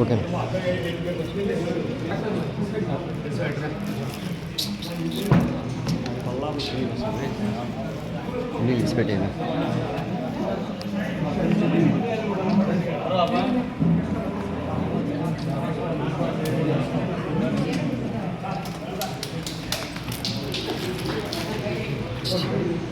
Okay అన్నీ ఇచ్చి పెట్టేది రెడీ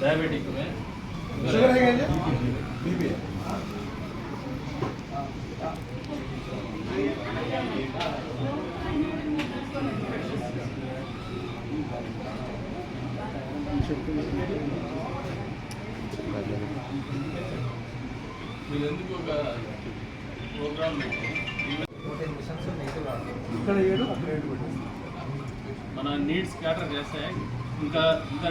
डायबिटिक में शुगर है क्या बीपी है మీరు ఎందుకు ఒక ప్రోగ్రామ్ ఇక్కడ ఏడు అక్కడ ఏడు పెట్టేసి మన నీడ్స్ క్యాటర్ చేస్తే ఇంకా ఇంకా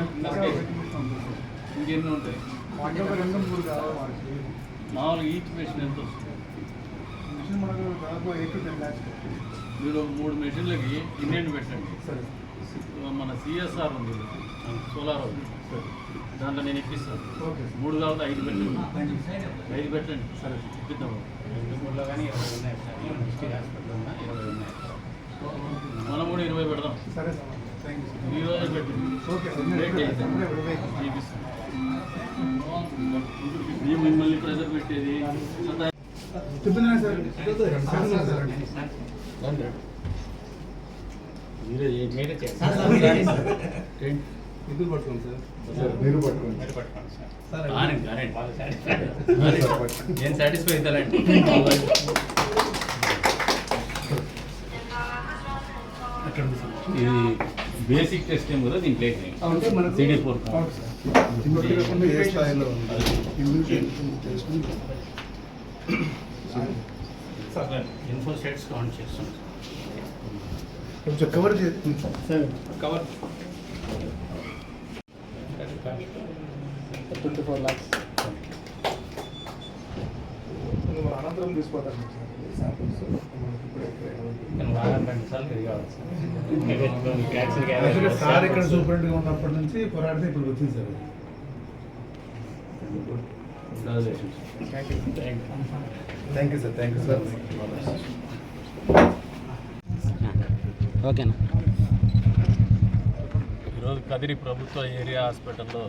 ఇంకెన్ని ఉంటాయి? మామూలుగా ఈచ్ మెషిన్ ఎంత వస్తుంది? మీరు మూడు మెషిన్లకి ఇన్నేళ్ళు పెట్టండి. మన సిఎస్ఆర్ ఉంది. సోలార్ ఉంది. దాంట్లో నేను ఇప్పిస్తాను. ఓకే. మూడు కావాలి ఐదు పెట్టండి. ఐదు పెట్టండి. సరే. ఇప్పిద్దాం. మూడులో కానీ ఇరవై ఉన్నాయి డిస్ట్రిక్ట్ హాస్పిటల్ ఉన్న ఇరవై ఉన్నాయి. మనం కూడా ఇరవై పెడదాం. సరే సార్. థ్యాంక్ యూ మేము మిమ్మల్ని ప్రెజర్ పెట్టేది. మీరే పట్టుకోండి సార్. పట్టుకోండి. నేను సాటిస్ఫై అవుతానండి. ఇది బేసిక్ టెస్ట్ ఏం కదా దీంట్లో CD ఫోర్ ఇన్ఫో సెట్స్ చేస్తాం కొంచెం కవర్ చేసి sir. Cover twenty four lakhs అనంతరం తీసుకోవద్దాం సార్ ఇక్కడ సూపరింటెండెంట్గా ఉన్నప్పటి నుంచి పోరాడితే ఇప్పుడు వచ్చింది sir thank you sir thank you sir ఓకేనా ఈరోజు కదిరి ప్రభుత్వ ఏరియా హాస్పిటల్లో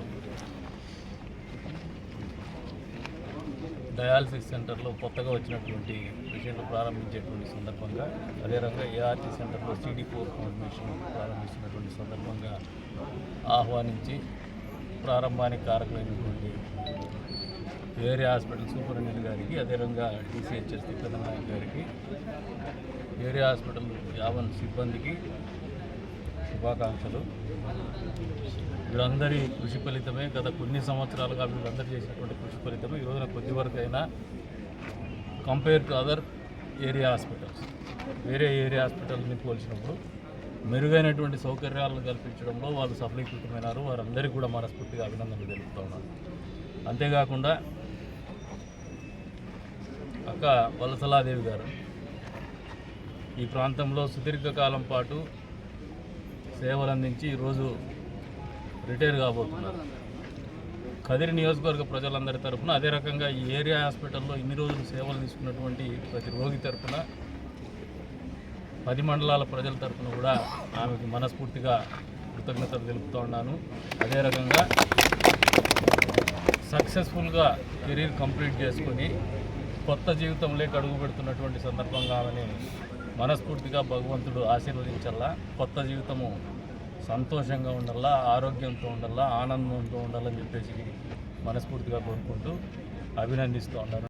డయాలసిస్ సెంటర్లో కొత్తగా వచ్చినటువంటి మిషన్లు ప్రారంభించేటువంటి సందర్భంగా అదే ఏఆర్టీ సెంటర్లో సిడి ఫోర్ మిషన్ ప్రారంభిస్తున్నటువంటి సందర్భంగా ఆహ్వానించి ప్రారంభానికి కారకులైనటువంటి ఏరియా హాస్పిటల్ సూపరింటెండెంట్ గారికి అదేవిధంగా టీసీహెచ్ఎస్ తిప్పనాయక్ గారికి ఏరియా హాస్పిటల్ యావన్ సిబ్బందికి శుభాకాంక్షలు. వీరందరి కృషి ఫలితమే గత కొన్ని సంవత్సరాలుగా వీళ్ళందరూ చేసినటువంటి కృషి ఫలితమే. ఈ రోజున కొద్ది వరకు అయినా compare to other area hospitals. వేరే ఏరియా హాస్పిటల్ని పోల్చినప్పుడు మెరుగైనటువంటి సౌకర్యాలను కల్పించడంలో వాళ్ళు సఫలీకృతమైనారు. వారందరికీ కూడా మనస్ఫూర్తిగా అభినందనలు తెలుపుతా ఉన్నాను. అంతేకాకుండా అక్క వలసలాదేవి గారు ఈ ప్రాంతంలో సుదీర్ఘకాలం పాటు సేవలు అందించి ఈరోజు రిటైర్ కాబోతున్నారు. కదిరి నియోజకవర్గ ప్రజలందరి తరఫున అదే రకంగా ఈ ఏరియా హాస్పిటల్లో ఇన్ని రోజులు సేవలు తీసుకున్నటువంటి ప్రతి రోగి తరఫున పది మండలాల ప్రజల తరఫున కూడా ఆమెకి మనస్ఫూర్తిగా కృతజ్ఞతలు తెలుపుతూ ఉన్నాను. అదే రకంగా సక్సెస్ఫుల్గా కెరీర్ కంప్లీట్ చేసుకొని కొత్త జీవితంలోకి అడుగు పెడుతున్నటువంటి సందర్భంగా ఆమెని మనస్ఫూర్తిగా భగవంతుడు ఆశీర్వదించాలా కొత్త జీవితము సంతోషంగా ఉండాలా ఆరోగ్యంతో ఉండాలా ఆనందంతో ఉండాలని చెప్పేసి మనస్ఫూర్తిగా కోరుకుంటూ అభినందిస్తూ ఉన్నాను